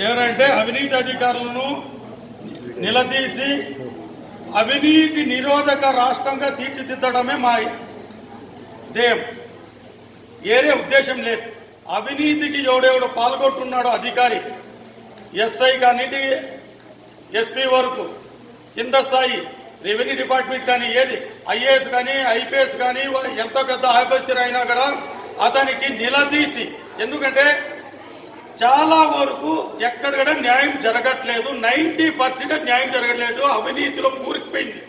ఎవరంటే అవినీతి అధికారులను నిలదీసి అవినీతి నిరోధక రాష్ట్రంగా తీర్చిదిద్దడమే మా ధ్యేయం. ఏరే ఉద్దేశం లేదు. అవినీతికి ఎవడెవడు పాల్గొంటున్నాడో అధికారి ఎస్ఐ కానివ్వండి ఎస్పీ వరకు కింద స్థాయి రెవెన్యూ డిపార్ట్మెంట్ కానీ ఏది ఐఏఎస్ కానీ ఐపీఎస్ కానీ ఎంత పెద్ద ఆఫీసర్ అయినా కూడా అతనికి నిలదీసి ఎందుకంటే చాలా వరకు ఎక్కడ కూడా న్యాయం జరగట్లేదు. నైంటీ పర్సెంట్ న్యాయం జరగట్లేదు. అవినీతిలో కూరుకుపోయింది.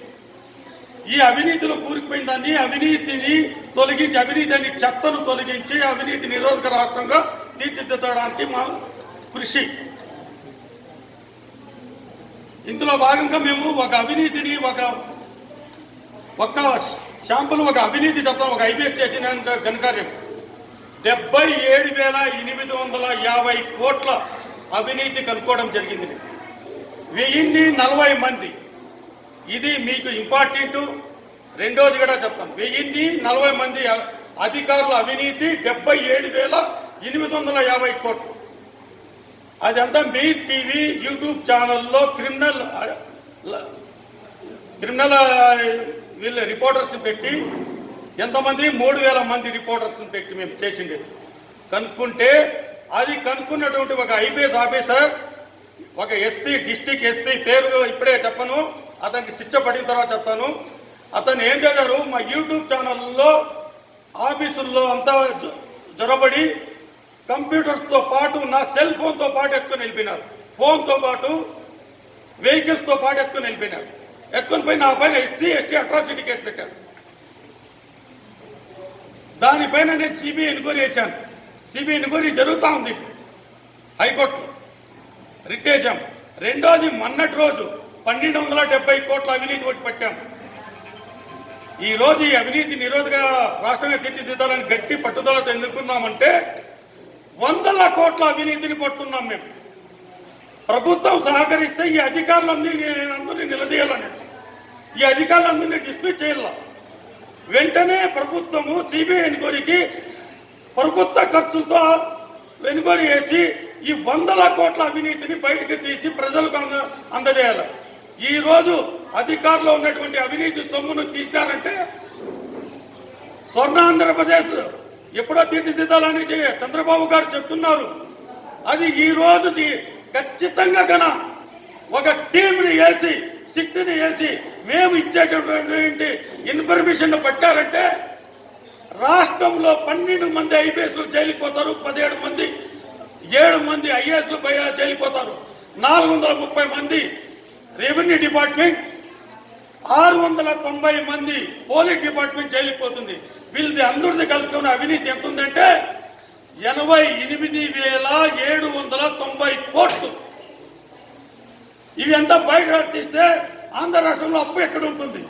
ఈ అవినీతిలో కూరుకుపోయిన అవినీతిని తొలగించి అవినీతి అని చెత్తను తొలగించి అవినీతి నిరోధక రాష్ట్రంగా తీర్చిదిద్దడానికి మా కృషి. ఇందులో భాగంగా మేము ఒక అవినీతిని ఒక ఒక్క శాంపుల్ ఒక అవినీతి చెప్తాం. ఒక ఐబీఎస్ చేసిన ఘనకార్యం. డెబ్బై ఏడు వేల ఎనిమిది వందల యాభై కోట్ల అవినీతి కనుక్కోవడం జరిగింది. వెయ్యిన్ని నలభై మంది. ఇది మీకు ఇంపార్టెంట్. రెండోది కూడా చెప్తాను వెయ్యిన్ని నలభై మంది అధికారుల అవినీతి డెబ్బై ఏడు వేల ఎనిమిది వందల యాభై కోట్లు. అదంతా మీ టీవీ యూట్యూబ్ ఛానల్లో క్రిమినల్ క్రిమినల్ వీళ్ళ రిపోర్టర్స్ పెట్టి ఎంతమంది? మూడు వేల మంది రిపోర్టర్స్ పెట్టి మేము చేసింది. కనుక్కుంటే అది కనుక్కున్నటువంటి ఒక ఐపీఎస్ ఆఫీసర్ ఒక ఎస్పీ డిస్టిక్ ఎస్పీ పేరు ఇప్పుడే చెప్పను. అతనికి శిక్ష పడిన తర్వాత చెప్తాను. అతను ఏం చేశారు? మా యూట్యూబ్ ఛానల్లో ఆఫీసుల్లో అంతా జొరబడి కంప్యూటర్స్తో పాటు నా సెల్ ఫోన్తో పాటు ఎత్తుకొని వెళ్ళిపోయినారు. ఫోన్తో పాటు వెహికల్స్తో పాటు ఎత్తుకొని వెళ్ళిపోయినారు. ఎత్తుకొని పోయి నా పైన ఎస్సీ ఎస్టీ అట్రాసిటీ కేసు పెట్టారు. దానిపైన నేను సిబిఐ ఎన్క్వైరీ చేశాను. సిబిఐ ఎన్క్వైరీ జరుగుతూ ఉంది. హైకోర్టులో రిట్ వేశాం రెండోది మొన్నటి రోజు పన్నెండు వందల డెబ్బై కోట్ల అవినీతి ఒకటి పెట్టాం. ఈ ఈ అవినీతి నిరోధక రాష్ట్రంగా తీర్చిదిద్దాలని గట్టి పట్టుదలతో ఎందుకున్నామంటే వందల కోట్ల అవినీతిని పడుతున్నాం మేము. ప్రభుత్వం సహకరిస్తే ఈ అధికారులందరినీ అందరినీ నిలదీయాలనేసి. ఈ అధికారులందరినీ డిస్మిస్ చేయాల? వెంటనే ప్రభుత్వము సిబిఐ ఎన్క్వైరీకి ప్రభుత్వ ఖర్చులతో ఎన్క్వైరీ చేసి ఈ వందల కోట్ల అవినీతిని బయటకు తీసి ప్రజలకు అంద అందజేయాలి. ఈ రోజు అధికారంలో ఉన్నటువంటి అవినీతి సొమ్మును తీసినారంటే స్వర్ణ ఆంధ్రప్రదేశ్ ఎప్పుడో తీర్చిదిద్దాలని చంద్రబాబు గారు చెప్తున్నారు. అది ఈ రోజు ఖచ్చితంగా కన ఒక టీంని వేసి సిట్ని వేసి మేము ఇచ్చేటటువంటి ఇన్ఫర్మేషన్ పట్టారంటే రాష్ట్రంలో పన్నెండు మంది ఐపీఎస్లు జైలుకి పోతారు పదిహేడు మంది ఏడు మంది ఐఏఎస్లు జైలుకి పోతారు. నాలుగు వందల ముప్పై మంది రెవెన్యూ డిపార్ట్మెంట్ ఆరు వందల తొంభై మంది పోలీస్ డిపార్ట్మెంట్ జైలుకి పోతుంది. వీళ్ళది అందరిది కలుసుకున్న అవినీతి ఎంత ఉందంటే ఎనభై ఎనిమిది వేల ఏడు వందల తొంభై కోట్లు. ఇవి ఎంత బయట తీస్తే ఆంధ్ర రాష్ట్రంలో అప్పు ఎక్కడ ఉంటుంది?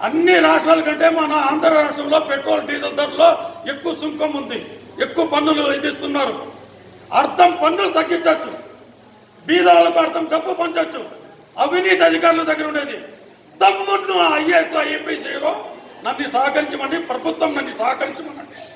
అన్ని రాష్ట్రాల కంటే మన ఆంధ్ర రాష్ట్రంలో పెట్రోల్ డీజిల్ ధరలో ఎక్కువ సుంకం ఉంది. ఎక్కువ పన్నులు విధిస్తున్నారు. అర్థం పన్నులు తగ్గించవచ్చు. బీదాలకు అర్థం డబ్బు పంచవచ్చు. అవినీతి అధికారుల దగ్గర ఉండేది. తమ్ముడు ఐఏఎస్ ఐపీసీలో నన్ను సహకరించమని ప్రభుత్వం నన్ను సహకరించమనండి